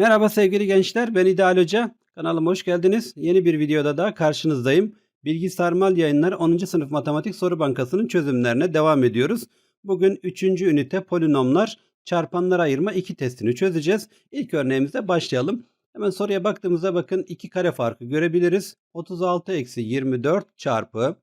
Merhaba sevgili gençler, ben İdeal Hoca. Kanalıma hoş geldiniz. Yeni bir videoda daha karşınızdayım. Bilgi Sarmal Yayınları 10. sınıf matematik soru bankasının çözümlerine devam ediyoruz. Bugün 3. ünite polinomlar çarpanlara ayırma 2 testini çözeceğiz. İlk örneğimizde başlayalım. Hemen soruya baktığımızda bakın 2 kare farkı görebiliriz. 36 eksi 24 çarpı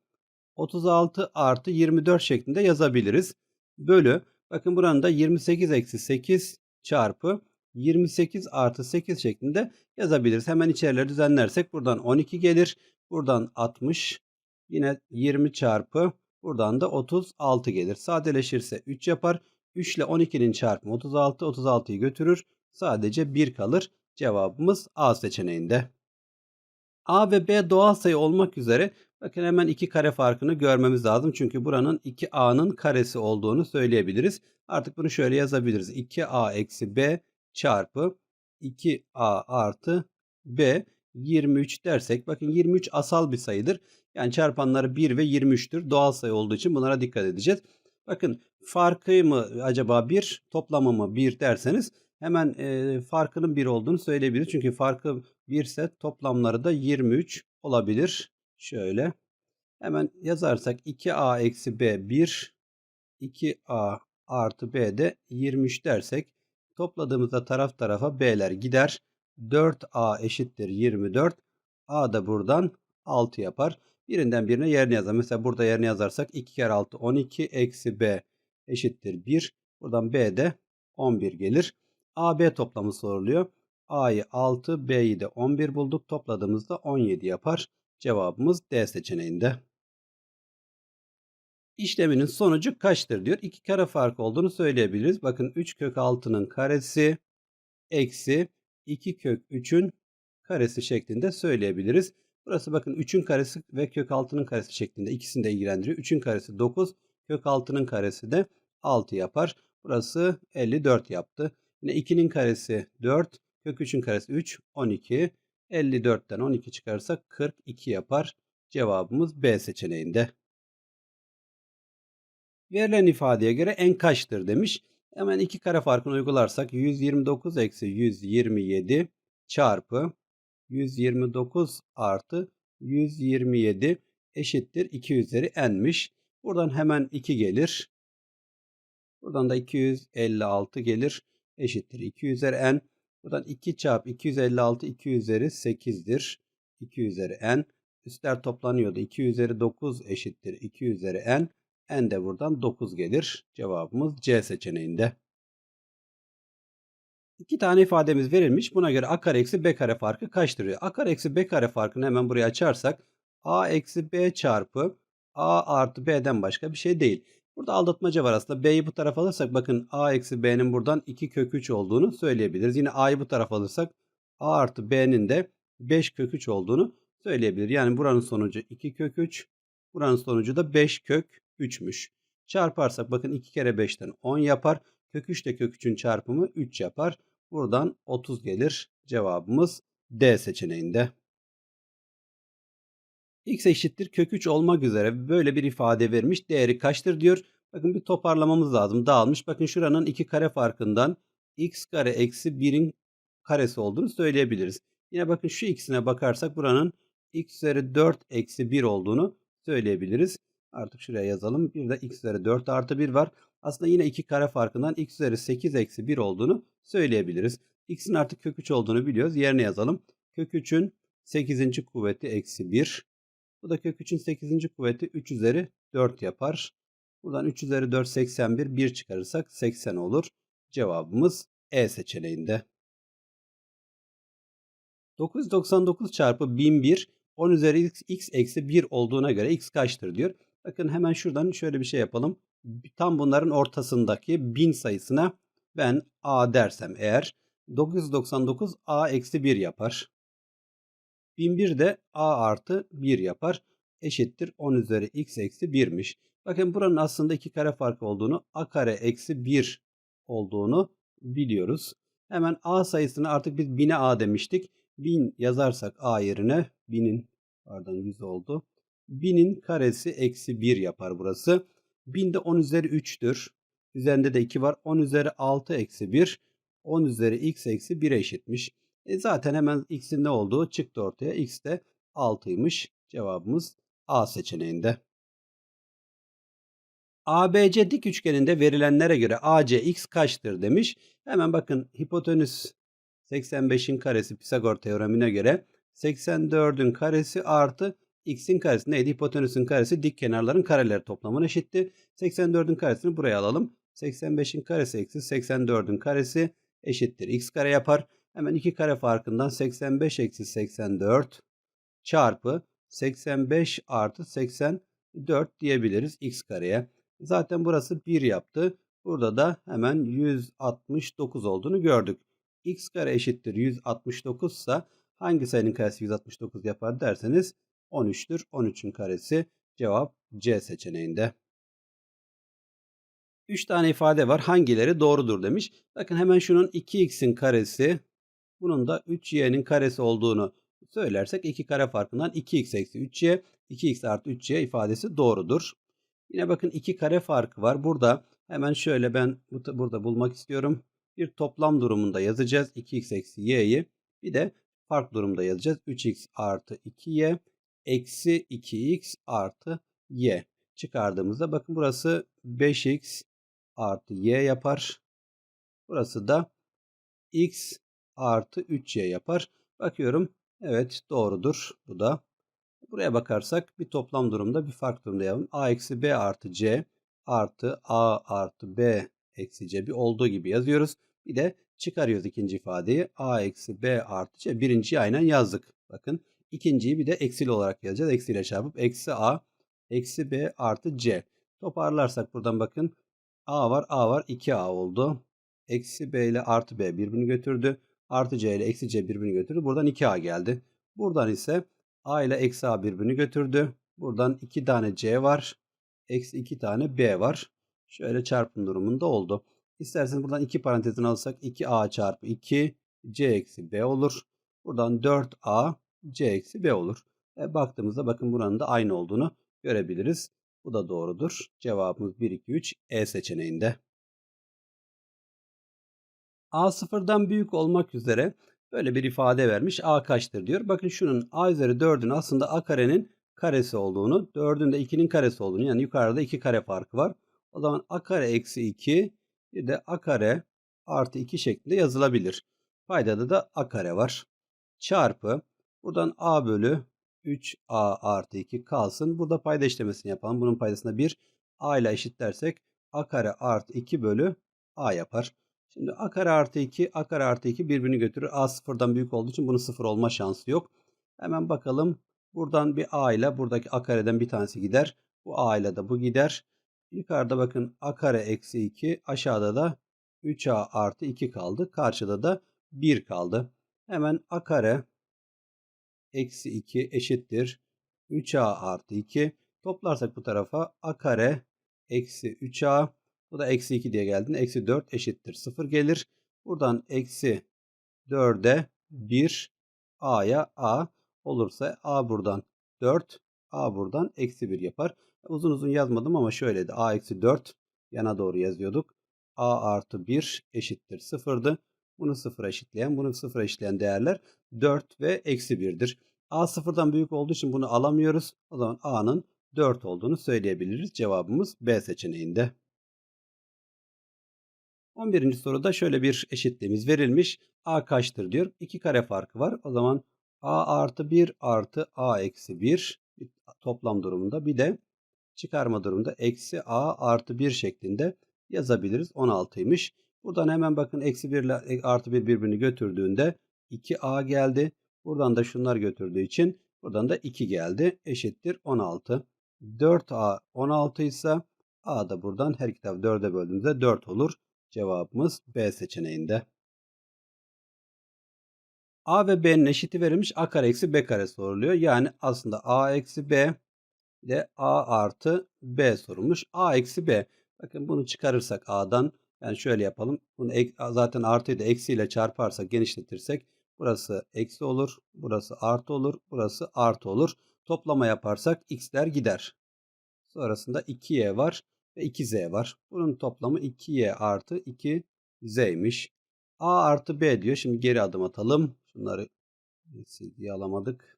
36 artı 24 şeklinde yazabiliriz. Bölü bakın buranın da 28 eksi 8 çarpı 28 artı 8 şeklinde yazabiliriz. Hemen içerileri düzenlersek buradan 12 gelir. Buradan 60. Yine 20 çarpı. Buradan da 36 gelir. Sadeleşirse 3 yapar. 3 ile 12'nin çarpımı 36. 36'yı götürür. Sadece 1 kalır. Cevabımız A seçeneğinde. A ve B doğal sayı olmak üzere bakın hemen iki kare farkını görmemiz lazım. Çünkü buranın 2A'nın karesi olduğunu söyleyebiliriz. Artık bunu şöyle yazabiliriz. 2A eksi B çarpı 2a artı b 23 dersek bakın 23 asal bir sayıdır. Yani çarpanları 1 ve 23'tür. Doğal sayı olduğu için bunlara dikkat edeceğiz. Bakın farkı mı acaba 1 toplamı mı 1 derseniz hemen e, farkının 1 olduğunu söyleyebiliriz. Çünkü farkı 1 ise toplamları da 23 olabilir. Şöyle hemen yazarsak 2a eksi b 1 2a artı b de 23 dersek Topladığımızda taraf tarafa B'ler gider. 4A eşittir 24. A da buradan 6 yapar. Birinden birine yerini yazalım. Mesela burada yerini yazarsak 2 kere 6 12 eksi B eşittir 1. Buradan B de 11 gelir. A B toplamı soruluyor. A'yı 6 B'yi de 11 bulduk. Topladığımızda 17 yapar. Cevabımız D seçeneğinde. İşleminin sonucu kaçtır diyor. İki kare fark olduğunu söyleyebiliriz. Bakın 3 kök 6'nın karesi eksi 2 kök 3'ün karesi şeklinde söyleyebiliriz. Burası bakın 3'ün karesi ve kök 6'nın karesi şeklinde ikisini de ilgilendiriyor. 3'ün karesi 9, kök 6'nın karesi de 6 yapar. Burası 54 yaptı. Yine 2'nin karesi 4, kök 3'ün karesi 3, 12. 54'ten 12 çıkarırsak 42 yapar. Cevabımız B seçeneğinde. Verilen ifadeye göre n kaçtır demiş. Hemen iki kare farkını uygularsak 129 eksi 127 çarpı 129 artı 127 eşittir 2 üzeri n'miş. Buradan hemen 2 gelir. Buradan da 256 gelir. Eşittir 2 üzeri n. Buradan 2 çarpı 256 2 üzeri 8'dir. 2 üzeri n. Üstler toplanıyordu. 2 üzeri 9 eşittir 2 üzeri n n de buradan 9 gelir. Cevabımız C seçeneğinde. İki tane ifademiz verilmiş. Buna göre a kare eksi b kare farkı kaçtır A kare eksi b kare farkını hemen buraya açarsak a eksi b çarpı a artı b'den başka bir şey değil. Burada aldatmaca var aslında. B'yi bu tarafa alırsak bakın a eksi b'nin buradan 2 kök 3 olduğunu söyleyebiliriz. Yine a'yı bu tarafa alırsak a artı b'nin de 5 kök 3 olduğunu söyleyebilir. Yani buranın sonucu 2 kök 3. Buranın sonucu da 5 kök 3'müş. Çarparsak bakın 2 kere 5'ten 10 yapar. Kök 3 ile kök 3'ün çarpımı 3 yapar. Buradan 30 gelir. Cevabımız D seçeneğinde. X eşittir kök 3 olmak üzere böyle bir ifade vermiş. Değeri kaçtır diyor. Bakın bir toparlamamız lazım. Dağılmış. Bakın şuranın iki kare farkından x kare eksi 1'in karesi olduğunu söyleyebiliriz. Yine bakın şu ikisine bakarsak buranın x üzeri 4 eksi 1 olduğunu söyleyebiliriz. Artık şuraya yazalım. Bir de x üzeri 4 artı 1 var. Aslında yine iki kare farkından x üzeri 8 eksi 1 olduğunu söyleyebiliriz. x'in artık kök 3 olduğunu biliyoruz. Yerine yazalım. Kök 3'ün 8. kuvveti eksi 1. Bu da kök 3'ün 8. kuvveti 3 üzeri 4 yapar. Buradan 3 üzeri 4 81 1 çıkarırsak 80 olur. Cevabımız E seçeneğinde. 999 çarpı 1001 10 üzeri x, x eksi 1 olduğuna göre x kaçtır diyor. Bakın hemen şuradan şöyle bir şey yapalım. Tam bunların ortasındaki 1000 sayısına ben a dersem eğer 999 a eksi 1 yapar. 1001 de a artı 1 yapar. Eşittir 10 üzeri x eksi 1'miş. Bakın buranın aslında iki kare farkı olduğunu a kare eksi 1 olduğunu biliyoruz. Hemen a sayısını artık biz 1000'e a demiştik. 1000 yazarsak a yerine 1000'in pardon 100 oldu. 1000'in karesi eksi 1 yapar burası. 1000 de 10 üzeri 3'tür. Üzerinde de 2 var. 10 üzeri 6 eksi 1. 10 üzeri x eksi 1'e eşitmiş. E zaten hemen x'in ne olduğu çıktı ortaya. x de 6'ymış. Cevabımız A seçeneğinde. ABC dik üçgeninde verilenlere göre AC x kaçtır demiş. Hemen bakın hipotenüs 85'in karesi Pisagor teoremine göre 84'ün karesi artı x'in karesi neydi? Hipotenüsün karesi dik kenarların kareleri toplamına eşitti. 84'ün karesini buraya alalım. 85'in karesi eksi 84'ün karesi eşittir. x kare yapar. Hemen iki kare farkından 85 eksi 84 çarpı 85 artı 84 diyebiliriz x kareye. Zaten burası 1 yaptı. Burada da hemen 169 olduğunu gördük. x kare eşittir 169 ise hangi sayının karesi 169 yapar derseniz 13'tür. 13'ün karesi cevap C seçeneğinde. 3 tane ifade var. Hangileri doğrudur demiş. Bakın hemen şunun 2x'in karesi bunun da 3y'nin karesi olduğunu söylersek 2 kare farkından 2x eksi 3y 2x artı 3y ifadesi doğrudur. Yine bakın 2 kare farkı var. Burada hemen şöyle ben burada bulmak istiyorum. Bir toplam durumunda yazacağız. 2x eksi y'yi. Bir de fark durumda yazacağız. 3x artı 2y eksi 2x artı y. Çıkardığımızda bakın burası 5x artı y yapar. Burası da x artı 3y yapar. Bakıyorum. Evet doğrudur. Bu da. Buraya bakarsak bir toplam durumda bir fark durumda yapalım. a eksi b artı c artı a artı b eksi c bir olduğu gibi yazıyoruz. Bir de çıkarıyoruz ikinci ifadeyi. a eksi b artı c. Birinciyi aynen yazdık. Bakın ikinciyi bir de eksili olarak yazacağız. Eksiyle çarpıp eksi a eksi b artı c. Toparlarsak buradan bakın a var a var 2a oldu. Eksi b ile artı b birbirini götürdü. Artı c ile eksi c birbirini götürdü. Buradan 2a geldi. Buradan ise a ile eksi a birbirini götürdü. Buradan 2 tane c var. Eksi 2 tane b var. Şöyle çarpım durumunda oldu. İsterseniz buradan 2 parantezini alırsak 2a çarpı 2 c eksi b olur. Buradan 4a c eksi b olur. E, baktığımızda bakın buranın da aynı olduğunu görebiliriz. Bu da doğrudur. Cevabımız 1, 2, 3 E seçeneğinde. A sıfırdan büyük olmak üzere böyle bir ifade vermiş. A kaçtır diyor. Bakın şunun A üzeri 4'ün aslında A karenin karesi olduğunu, 4'ün de 2'nin karesi olduğunu yani yukarıda 2 kare farkı var. O zaman A kare eksi 2 bir de A kare artı 2 şeklinde yazılabilir. Paydada da A kare var. Çarpı buradan A bölü 3A artı 2 kalsın. Burada payda işlemesini yapalım. Bunun paydasında 1 A ile eşitlersek A kare artı 2 bölü A yapar. Şimdi a kare artı 2, a kare artı 2 birbirini götürür. A sıfırdan büyük olduğu için bunun sıfır olma şansı yok. Hemen bakalım. Buradan bir a ile buradaki a kareden bir tanesi gider. Bu a ile de bu gider. Yukarıda bakın a kare eksi 2. Aşağıda da 3a artı 2 kaldı. Karşıda da 1 kaldı. Hemen a kare eksi 2 eşittir. 3a artı 2. Toplarsak bu tarafa a kare eksi 3a bu da eksi 2 diye geldiğinde eksi 4 eşittir 0 gelir. Buradan eksi 4'e 1 a'ya a olursa a buradan 4 a buradan eksi 1 yapar. Uzun uzun yazmadım ama şöyleydi. a eksi 4 yana doğru yazıyorduk. a artı 1 eşittir 0'dı. Bunu 0 eşitleyen, bunu 0 eşitleyen değerler 4 ve eksi 1'dir. A sıfırdan büyük olduğu için bunu alamıyoruz. O zaman A'nın 4 olduğunu söyleyebiliriz. Cevabımız B seçeneğinde. 11. soruda şöyle bir eşitliğimiz verilmiş. A kaçtır diyor. 2 kare farkı var. O zaman A artı 1 artı A eksi 1 toplam durumunda bir de çıkarma durumunda eksi A artı 1 şeklinde yazabiliriz. 16'ymış. Buradan hemen bakın eksi 1 ile artı 1 birbirini götürdüğünde 2A geldi. Buradan da şunlar götürdüğü için buradan da 2 geldi. Eşittir 16. 4A 16 ise A da buradan her tarafı 4'e böldüğümüzde 4 olur. Cevabımız B seçeneğinde. A ve B'nin eşiti verilmiş A kare eksi B kare soruluyor. Yani aslında A eksi B ile A artı B sorulmuş. A eksi B. Bakın bunu çıkarırsak A'dan yani şöyle yapalım. Bunu zaten artıyı da eksiyle çarparsak genişletirsek burası eksi olur. Burası artı olur. Burası artı olur. Toplama yaparsak x'ler gider. Sonrasında 2y var ve 2z var. Bunun toplamı 2y artı 2z'ymiş. A artı B diyor. Şimdi geri adım atalım. Şunları CD'ye alamadık.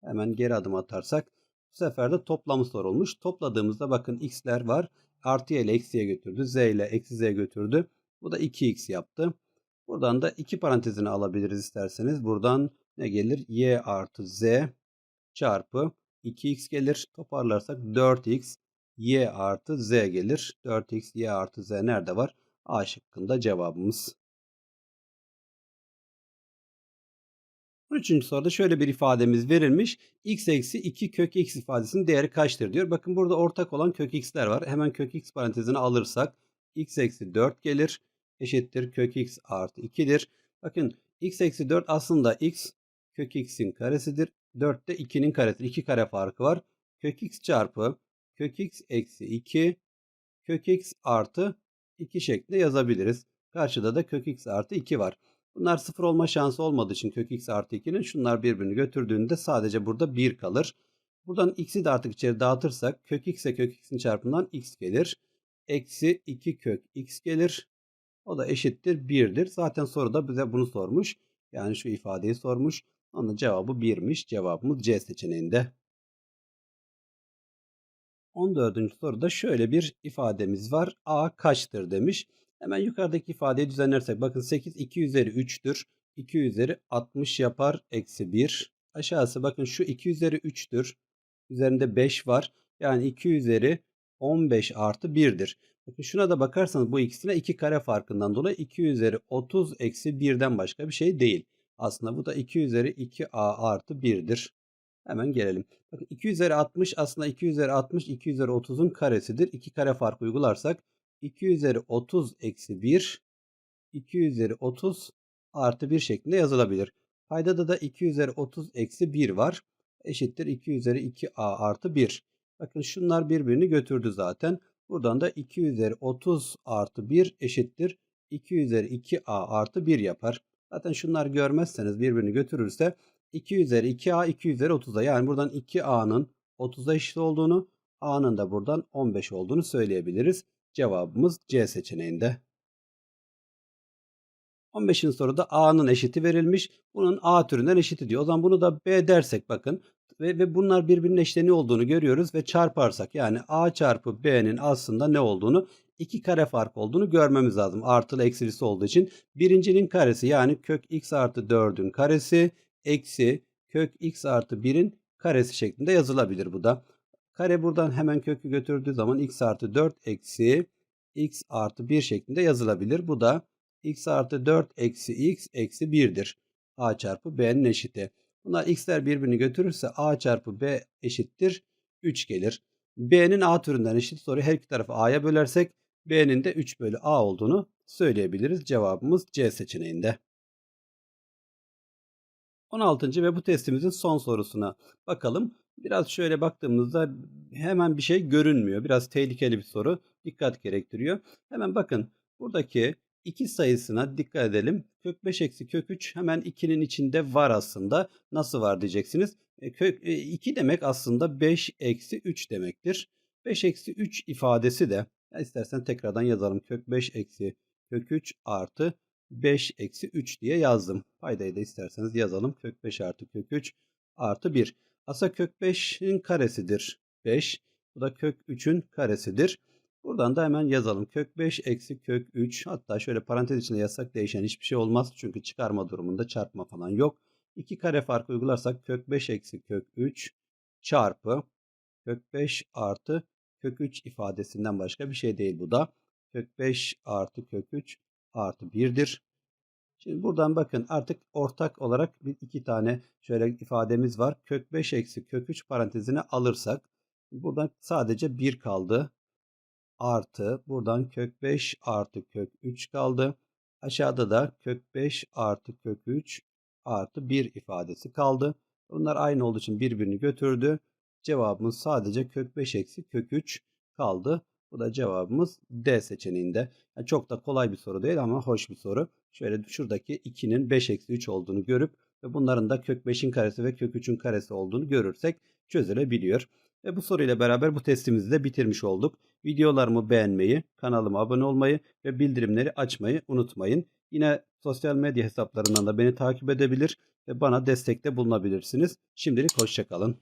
Hemen geri adım atarsak bu sefer de toplamı sorulmuş. Topladığımızda bakın x'ler var. Artı ile eksiye götürdü. Z ile eksi z götürdü. Bu da 2x yaptı. Buradan da iki parantezini alabiliriz isterseniz. Buradan ne gelir? y artı z çarpı 2x gelir. Toparlarsak 4x y artı z gelir. 4x y artı z nerede var? A şıkkında cevabımız. 13. soruda şöyle bir ifademiz verilmiş. x eksi 2 kök x ifadesinin değeri kaçtır diyor. Bakın burada ortak olan kök x'ler var. Hemen kök x parantezini alırsak x eksi 4 gelir. Eşittir kök x artı 2'dir. Bakın x eksi 4 aslında x kök x'in karesidir. 4 de 2'nin karesi. 2 kare farkı var. Kök x çarpı kök x eksi 2 kök x artı 2 şeklinde yazabiliriz. Karşıda da kök x artı 2 var. Bunlar sıfır olma şansı olmadığı için kök x artı 2'nin şunlar birbirini götürdüğünde sadece burada 1 kalır. Buradan x'i de artık içeri dağıtırsak kök x ile kök x'in çarpımından x gelir. Eksi 2 kök x gelir. O da eşittir 1'dir. Zaten soruda bize bunu sormuş. Yani şu ifadeyi sormuş. Onun cevabı 1'miş. Cevabımız C seçeneğinde. 14. soruda şöyle bir ifademiz var. A kaçtır demiş. Hemen yukarıdaki ifadeyi düzenlersek bakın 8 2 üzeri 3'tür. 2 üzeri 60 yapar. Eksi 1. Aşağısı bakın şu 2 üzeri 3'tür. Üzerinde 5 var. Yani 2 üzeri 15 artı 1'dir. Bakın şuna da bakarsanız bu ikisine 2 kare farkından dolayı 2 üzeri 30 eksi 1'den başka bir şey değil. Aslında bu da 2 üzeri 2a artı 1'dir. Hemen gelelim. Bakın 2 üzeri 60 aslında 2 üzeri 60 2 üzeri 30'un karesidir. 2 kare fark uygularsak 2 üzeri 30 eksi 1 2 üzeri 30 artı 1 şeklinde yazılabilir. Paydada da 2 üzeri 30 eksi 1 var. Eşittir 2 üzeri 2a artı 1. Bakın şunlar birbirini götürdü zaten. Buradan da 2 üzeri 30 artı 1 eşittir. 2 üzeri 2a artı 1 yapar. Zaten şunlar görmezseniz birbirini götürürse 2 üzeri 2a 2 üzeri 30'a yani buradan 2a'nın 30'a eşit olduğunu a'nın da buradan 15 olduğunu söyleyebiliriz. Cevabımız C seçeneğinde. 15. soruda A'nın eşiti verilmiş. Bunun A türünden eşiti diyor. O zaman bunu da B dersek bakın. Ve, ve bunlar birbirinin eşleni olduğunu görüyoruz ve çarparsak yani A çarpı B'nin aslında ne olduğunu iki kare fark olduğunu görmemiz lazım. Artılı eksilisi olduğu için. Birincinin karesi yani kök x artı 4'ün karesi eksi kök x artı 1'in karesi şeklinde yazılabilir bu da. Kare buradan hemen kökü götürdüğü zaman x artı 4 eksi x artı 1 şeklinde yazılabilir. Bu da x artı 4 eksi x eksi 1'dir. a çarpı b'nin eşiti. Bunlar x'ler birbirini götürürse a çarpı b eşittir 3 gelir. b'nin a türünden eşit soruyu her iki tarafı a'ya bölersek b'nin de 3 bölü a olduğunu söyleyebiliriz. Cevabımız C seçeneğinde. 16. ve bu testimizin son sorusuna bakalım. Biraz şöyle baktığımızda hemen bir şey görünmüyor. Biraz tehlikeli bir soru. Dikkat gerektiriyor. Hemen bakın buradaki 2 sayısına dikkat edelim. Kök 5 eksi kök 3 hemen 2'nin içinde var aslında. Nasıl var diyeceksiniz. E, kök 2 e, demek aslında 5 eksi 3 demektir. 5 eksi 3 ifadesi de ya istersen tekrardan yazalım. Kök 5 eksi kök 3 artı 5 eksi 3 diye yazdım. Paydayı da isterseniz yazalım. Kök 5 artı kök 3 artı 1. Asa kök 5'in karesidir 5. Bu da kök 3'ün karesidir. Buradan da hemen yazalım. Kök 5 eksi kök 3. Hatta şöyle parantez içinde yazsak değişen hiçbir şey olmaz. Çünkü çıkarma durumunda çarpma falan yok. 2 kare farkı uygularsak kök 5 eksi kök 3 çarpı kök 5 artı kök 3 ifadesinden başka bir şey değil bu da. Kök 5 artı kök 3 artı 1'dir. Şimdi buradan bakın artık ortak olarak bir iki tane şöyle ifademiz var. Kök 5 eksi kök 3 parantezine alırsak buradan sadece 1 kaldı. Artı buradan kök 5 artı kök 3 kaldı. Aşağıda da kök 5 artı kök 3 artı 1 ifadesi kaldı. Bunlar aynı olduğu için birbirini götürdü. Cevabımız sadece kök 5 eksi kök 3 kaldı. Bu da cevabımız D seçeneğinde. Yani çok da kolay bir soru değil ama hoş bir soru. Şöyle şuradaki 2'nin 5 eksi 3 olduğunu görüp ve bunların da kök 5'in karesi ve kök 3'ün karesi olduğunu görürsek çözülebiliyor. Ve bu soruyla beraber bu testimizi de bitirmiş olduk. Videolarımı beğenmeyi, kanalıma abone olmayı ve bildirimleri açmayı unutmayın. Yine sosyal medya hesaplarından da beni takip edebilir ve bana destekte bulunabilirsiniz. Şimdilik hoşçakalın.